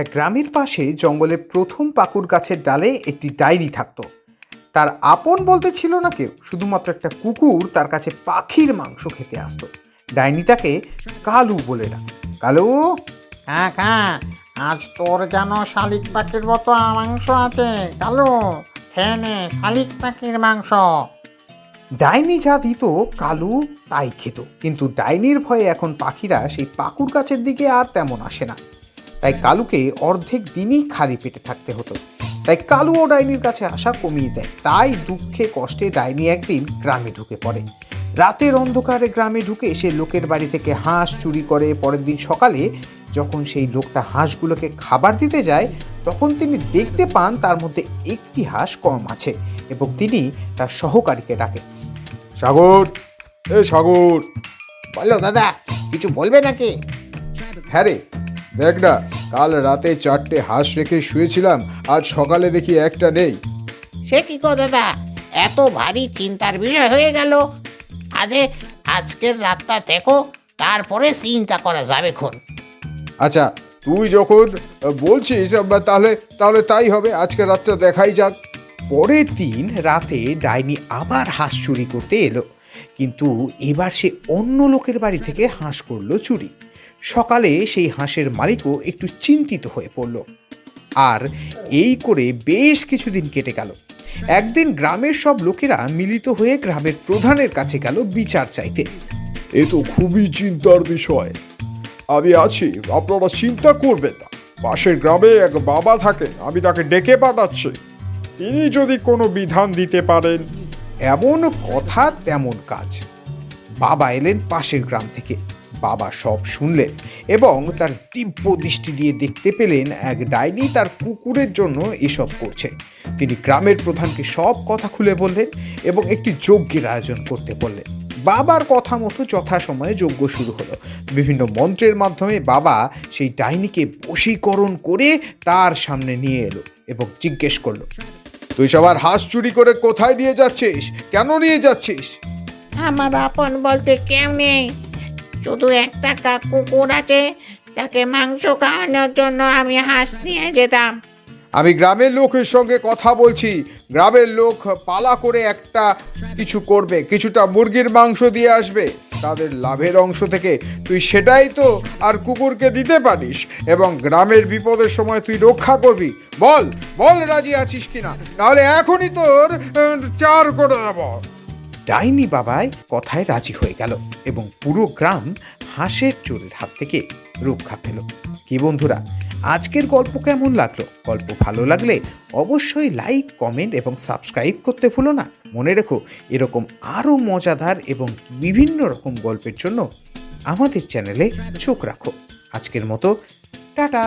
এক গ্রামের পাশে জঙ্গলের প্রথম পাকুর গাছের ডালে একটি ডায়েরি থাকতো। তার আপন বলতে ছিল না কেউ শুধুমাত্র একটা কুকুর তার কাছে পাখির মাংস খেতে আসতো। ডাইনি তাকে কালু বলে ডাক কালু? হ্যাঁ আজ তোর যেন শালিক পাখির মতো মাংস আছে। কালু খেয়ে নে শালিক পাখির মাংস। ডাইনি যা দিত কালু তাই খেত। কিন্তু ডাইনির ভয়ে এখন পাখিরা সেই পাকুর গাছের দিকে আর তেমন আসে না। তাই কালুকে অর্ধেক দিনই খালি পেটে থাকতে হতো। তাই কালু ও ডাইনির কাছে আসা কমিয়ে দেয়। তাই দুঃখে কষ্টে ডাইনি একদিন গ্রামে ঢুকে পড়ে। রাতের অন্ধকারে গ্রামে ঢুকে সে লোকের বাড়ি থেকে হাঁস চুরি করে পরের দিন সকালে যখন সেই লোকটা হাঁসগুলোকে খাবার দিতে যায় তখন তিনি দেখতে পান তার মধ্যে একটি হাঁস কম আছে এবং তিনি তার সহকারীকে ডাকে। সাগর! এ সাগর! বলো দাদা কিছু বলবে নাকি? হ্যাঁ রে দেখ না কাল রাতে চারটে হাঁস রেখে শুয়েছিলাম আজ সকালে দেখি একটা নেই। সে কি গো দাদা? এত ভারী চিন্তার বিষয় হয়ে গেল। আজে আজকের রাতটা দেখো তারপরে চিন্তা করা যাবে খন আচ্ছা তুই যখন বলছিস তাহলে তাহলে তাই হবে আজকে রাতটা দেখাই যাক। পরের দিন রাতে ডাইনি আবার হাঁস চুরি করতে এলো কিন্তু এবার সে অন্য লোকের বাড়ি থেকে হাঁস করল চুরি। সকালে সেই হাঁসের মালিকও একটু চিন্তিত হয়ে পড়ল। আর এই করে বেশ কিছুদিন কেটে গেল। একদিন গ্রামের সব লোকেরা মিলিত হয়ে গ্রামের প্রধানের কাছে গেল বিচার চাইতে। এ তো খুবই চিন্তার বিষয়। আমি আছি আপনারা চিন্তা করবেন না। পাশের গ্রামে এক বাবা থাকেন আমি তাকে ডেকে পাঠাচ্ছি। তিনি যদি কোনো বিধান দিতে পারেন। এমন কথা তেমন কাজ। বাবা এলেন পাশের গ্রাম থেকে। বাবা সব শুনলেন এবং তার দিব্য দৃষ্টি দিয়ে দেখতে পেলেন এক ডাইনি তার কুকুরের জন্য এসব করছে। তিনি গ্রামের প্রধানকে সব কথা খুলে বললেন এবং একটি যজ্ঞের আয়োজন করতে বললেন। বাবার কথা মতো যথাসময়ে যজ্ঞ শুরু হলো। বিভিন্ন মন্ত্রের মাধ্যমে বাবা সেই ডাইনিকে বশীকরণ করে তার সামনে নিয়ে এলো এবং জিজ্ঞেস করল, তুই সবার হাঁস চুরি করে কোথায় নিয়ে যাচ্ছিস? কেন নিয়ে যাচ্ছিস? আমার আপন বলতে কেউ নেই। শুধু একটা কুকুর আছে, তাকে মাংস খাওয়ানোর জন্য আমি হাঁস নিয়ে যেতাম। আমি গ্রামের লোকের সঙ্গে কথা বলছি। গ্রামের লোক পালা করে একটা কিছু করবে, কিছুটা মুরগির মাংস দিয়ে আসবে। তাদের লাভের অংশ থেকে তুই সেটাই তো আর কুকুরকে দিতে পারিস এবং গ্রামের বিপদের সময় তুই রক্ষা করবি। বল বল রাজি আছিস কিনা? নাহলে এখনই তোর চার করে দেবো ডাইনি বাবায় কথায় রাজি হয়ে গেল এবং পুরো গ্রাম হাঁসের চোরের হাত থেকে রক্ষা পেল। কি বন্ধুরা, আজকের গল্প কেমন লাগল? গল্প ভালো লাগলে অবশ্যই লাইক কমেন্ট এবং সাবস্ক্রাইব করতে ভুলো না। মনে রেখো, এরকম আরও মজাদার এবং বিভিন্ন রকম গল্পের জন্য আমাদের চ্যানেলে চোখ রাখো। আজকের মতো, টাটা!